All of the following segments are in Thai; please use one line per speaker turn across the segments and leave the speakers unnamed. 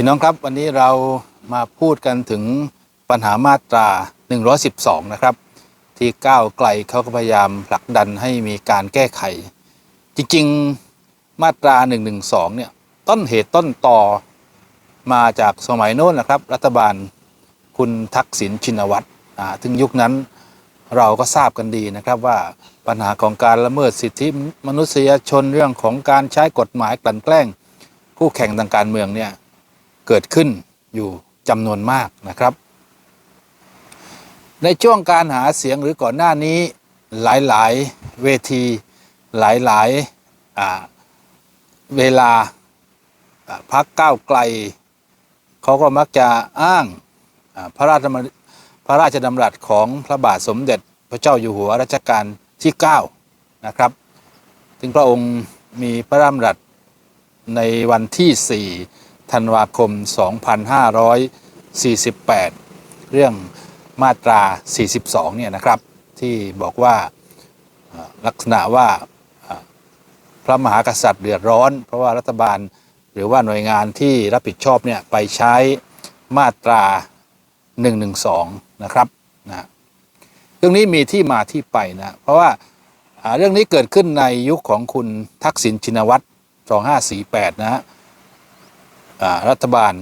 พี่น้องครับวันนี้เรามาพูดกันถึงปัญหามาตรา 112 นะครับ ที่ก้าวไกลเขาก็พยายามผลักดันให้มีการแก้ไข จริงๆมาตรา 112 เนี่ย ต้นเหตุต้นต่อมาจากสมัยโน้นนะครับ รัฐบาลคุณทักษิณชินวัตรถึงยุคนั้นเราก็ทราบกันดีนะครับว่าปัญหาของการละเมิดสิทธิมนุษยชนเรื่องของการใช้กฎหมายกลั่นแกล้ง คู่แข่งทางการเมืองเนี่ย เกิดขึ้นอยู่จำนวนมากนะครับ ในช่วงการหาเสียงหรือก่อนหน้านี้หลายๆเวทีหลายๆเวลาพักก้าวไกล เขาก็มักจะอ้างพระราชดำริพระราชดำรัสของพระบาทสมเด็จพระเจ้าอยู่หัวรัชกาลที่ 9 นะครับถึงพระองค์มีพระราชดำรัสในวันที่ 4 ธันวาคม 2548 เรื่องมาตรา 42 เนี่ยนะครับ ที่บอกว่าลักษณะว่าพระมหากษัตริย์เดือดร้อน เพราะว่ารัฐบาลหรือว่าหน่วยงานที่รับผิดชอบเนี่ยไปใช้มาตรา 112 นะครับนะเรื่องนี้มีที่มาที่ไปนะ เพราะว่าเรื่องนี้เกิดขึ้นในยุคของคุณทักษิณชินวัตร 2548 นะฮะ รัฐบาล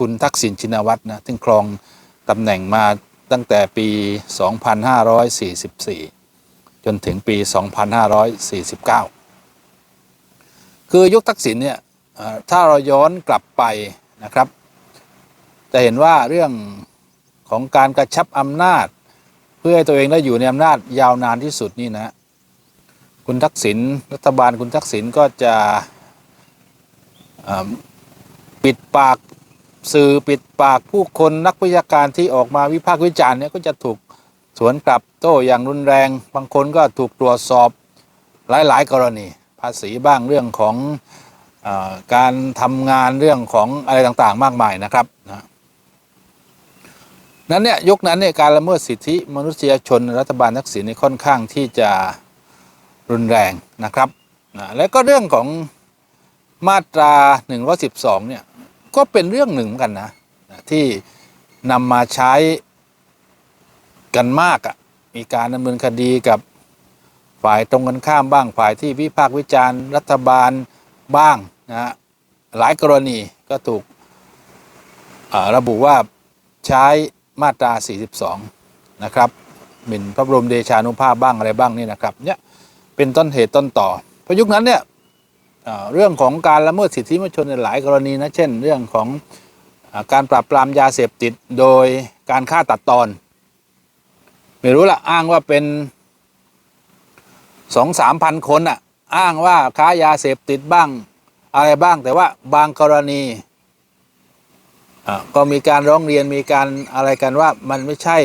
คุณทักษิณชินวัตรนะซึ่งครองตำแหน่งมาตั้งแต่ปี 2544 จนถึงปี 2549 คือยุคทักษิณเนี่ยถ้าเราย้อนกลับไปนะครับ จะเห็นว่าเรื่องของการกระชับอำนาจ เพื่อให้ตัวเองได้อยู่ในอำนาจยาวนานที่สุดนี่นะคุณทักษิณรัฐบาลคุณทักษิณก็จะ ปิดปากสื่อปิดปากผู้คนนักวิทยาการที่ออกมาวิพากษ์วิจารณ์เนี่ยก็จะถูกสวนกลับโต้อย่างรุนแรง บางคนก็ถูกตรวจสอบหลาย ๆ กรณี ภาษีบ้างเรื่องของอการทำงานเรื่องของอะไรต่างๆ มากมายนะครับนะนั้นเนี่ยยุคนั้นเนี่ยการละเมิดสิทธิมนุษยชนรัฐบาลทักษิณนี่ค่อนข้างที่จะรุนแรงนะครับนะแล้วก็เรื่องของมาตรา 112เนี่ย ก็เป็นเรื่องหนึ่งเหมือนกันนะที่นำมาใช้กันมากอะ่ะมีการดำเนินคดีกับฝ่ายตรงกันข้ามบ้างฝ่ายที่วิพากษ์วิจารณ์รัฐบาลบ้างนะฮะหลายกรณีก็ถูกระบุว่าใช้มาตรา 42 นะครับหมิ่นพระบรมเดชานุภาพบ้างอะไรบ้างนี่นะครับเนี่ยเป็นต้นเหตุต้นต่อเพราะยุคนั้นเนี่ย เรื่องของการละเมิดสิทธิมนุษยชนในหลายกรณีนะเช่น เรื่องของอการปราบปรามยาเสพติดโดยการฆ่าตัดตอน ไม่รู้ละอ้างว่าเป็นสองสามพันคนอะอ้างว่าค้ายาเสพติดบ้างอะไรบ้างแต่ว่าบางกรณีก็มีการร้องเรียนมีการอะไรกันว่ามันไม่ใช่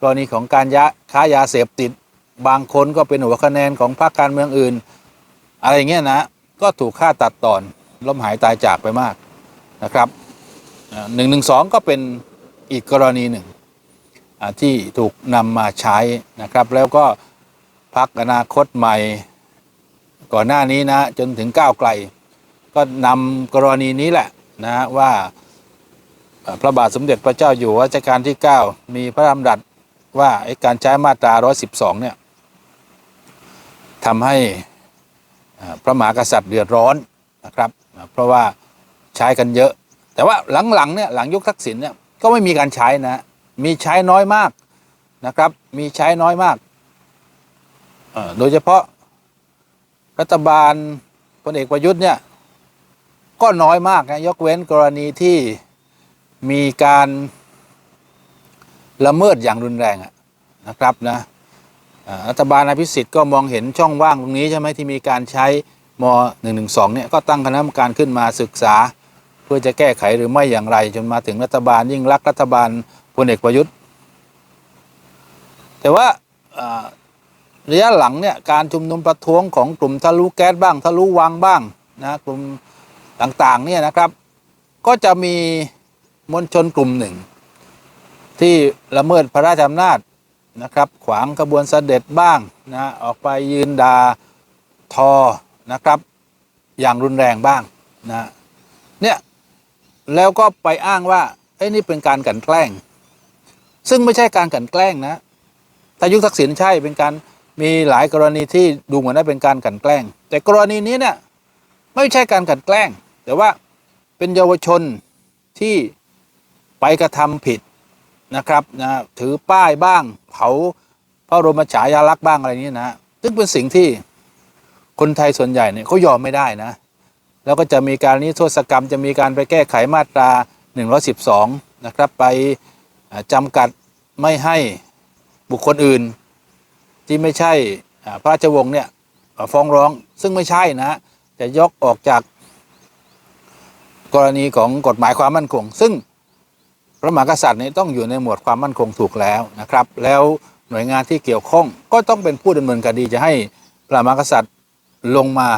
กรณีของการยะค้ายาเสพติด บางคนก็เป็นหัวคะแนนของพรรคการเมืองอื่น อะไรเงี้ยนะ ก็ถูกฆ่าตัดตอนล้มหายตายจากไปมากนะครับหนึ่งหนึ่งสองก็เป็นอีกกรณีหนึ่งที่ถูกนำมาใช้นะครับ แล้วก็พักอนาคตใหม่ก่อนหน้านี้นะจนถึงก้าวไกล ก็นำกรณีนี้แหละนะว่าพระบาทสมเด็จพระเจ้าอยู่หัวรัชกาลที่ 9 มีพระราชดัสว่าการใช้มาตรา 112 เนี่ยทำให้ พระมหากษัตริย์เดือดร้อนนะครับ เพราะว่าใช้กันเยอะ แต่ว่าหลังๆเนี่ยหลังยุคทักษิณเนี่ยก็ไม่มีการใช้นะ มีใช้น้อยมากนะครับ มีใช้น้อยมาก โดยเฉพาะรัฐบาลพลเอกประยุทธ์เนี่ยก็น้อยมากนะยกเว้นกรณีที่มีการละเมิดอย่างรุนแรงนะครับนะ รัฐบาลอภิสิทธิ์ก็มองเห็นช่องว่างตรงนี้ใช่ไหมที่มีการใช้ม .112 เนี่ยก็ตั้งคณะกรรมการขึ้นมาศึกษา เพื่อจะแก้ไขหรือไม่อย่างไร จนมาถึงรัฐบาลยิ่งรักรัฐบาลพลเอกประยุทธ์ แต่ว่าอ่าระยะหลังเนี่ยการชุมนุมประท้วงของกลุ่มทะลุแก๊สบ้างทะลุวังบ้างนะกลุ่มต่างๆเนี่ยนะครับ ก็จะมีมวลชนกลุ่มหนึ่ง ที่ละเมิดพระราชอำนาจ นะครับ ขวางขบวนเสด็จบ้างนะออกไปยืนดาทอนะครับ อย่างรุนแรงบ้างนะเนี่ยแล้วก็ไปอ้างว่าไอ้นี่เป็นการกันแกล้ง ซึ่งไม่ใช่การกันแกล้งนะถ้ายุคทักษิณใช่เป็นการมีหลายกรณีที่ดูเหมือนว่าเป็นการกันแกล้ง แต่กรณีนี้เนี่ยไม่ใช่การกันแกล้ง แต่ว่าเป็นเยาวชนที่ไปกระทำผิด นะครับนะถือป้ายบ้าง เผาพระบรมฉายาลักษณ์บ้างอะไรนี้นะ ซึ่งเป็นสิ่งที่คนไทยส่วนใหญ่เนี่ยเขายอมไม่ได้นะ แล้วก็จะมีการนิโทษกรรม จะมีการไปแก้ไขมาตรา 112 นะครับ ไปอ่าจำกัดไม่ให้บุคคลอื่น ที่ไม่ใช่พระราชวงศ์เนี่ยฟ้องร้องซึ่งไม่ใช่นะ จะยกออกจากกรณีของกฎหมายความมั่นคง ซึ่ง ระมหากษัตริย์นี่ยต้องอยู่ในหมวดความมั่นคงถูกแล้วนะครับ แล้วหน่วยงานที่เกี่ยวข้องก็ต้องเป็นผู้ดำเนินคดีจะให้พระมหากษัตริย์ลงมา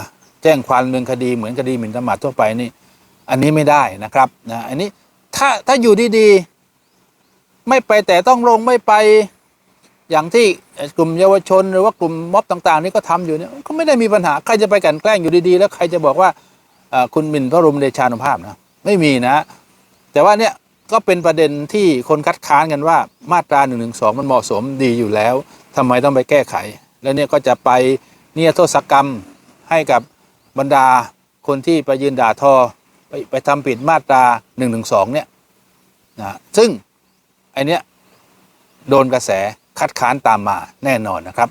แจ้งความดำเนินคดีเหมือนคดีหมิ่นประมาททั่วไปนี่ อันนี้ไม่ได้นะครับนะอันนี้ถ้าถ้าอยู่ดีๆ ไม่ไปแต่ต้องลงไม่ไปอย่างที่กลุ่มเยาวชนหรือว่ากลุ่มม็อบต่างๆ นี่ก็ทำอยู่เนี่ยก็ไม่ได้มีปัญหาใครจะไปกันแกล้งอยู่ดีๆ แล้วใครจะบอกว่าคุณหมินพระบรมเดชานุภาพนะไม่มีนะ แต่ว่าเนี่ย ก็เป็นประเด็นที่คนคัดค้านกันว่ามาตรา1นึมันเหมาะสมดีอยู่แล้วทำไมต้องไปแก้ไข แล้วเนี่ยก็จะไปเนี่ยโทษกรรมให้กับบรรดาคนที่ไปยืนด่าทอ ไปไปทำผิดมาตรา1นึเนี่ยนะซึ่งไอเนี้ยโดนกระแสคัดค้านตามมาแน่นอนนะครับ